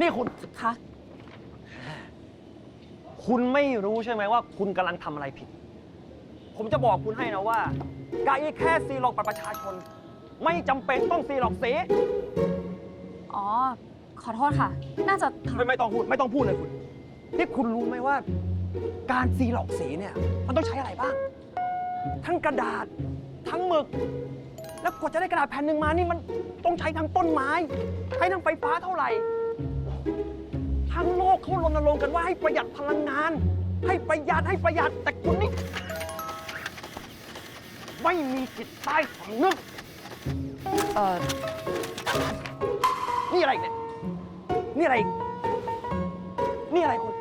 นี่คุณ คะคุณไม่รู้ใช่ไหมว่าคุณกำลังทำอะไรผิด ผมจะบอกคุณให้นะว่า การแค่ซีหลอกบัตรประชาชน ไม่จำเป็นต้องซีหลอกสีอ๋อ ขอโทษค่ะ น่าจะไม่ไม่ต้องพูดไม่ต้องพูดเลยคุณนี่คุณรู้ไหมว่า การซีหลอกสีเนี่ย มันต้องใช้อะไรบ้าง ทั้งกระดาษ ทั้งหมึก แล้วกว่าจะได้กระดาษแผ่นหนึ่งมานี่มันต้องใช้ทั้งต้นไม้ ใช้ทั้งไฟฟ้าเท่าไหร่ ทั้งโลกเขารณรงค์กันว่าให้ประหยัดพลังงาน ให้ประหยัดให้ประหยัดแต่คุณนี่ไม่มีจิตใต้สำนึกเออนี่อะไรอีกเนี่ย นี่อะไรอีกนี่อะไรคุณ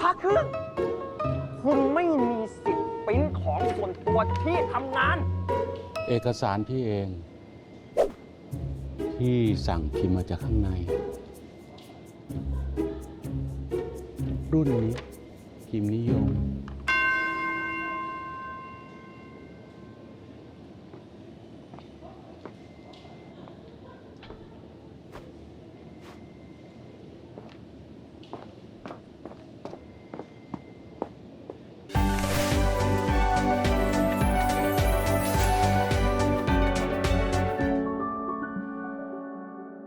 พระเครื่องคุณไม่มีสิทธิ์ปริ้นของส่วนตัวที่ทำงาน เอกสารพี่เอง ที่สั่งพิมพ์มาจากข้างใน รุ่นนี้พิมพ์นิยม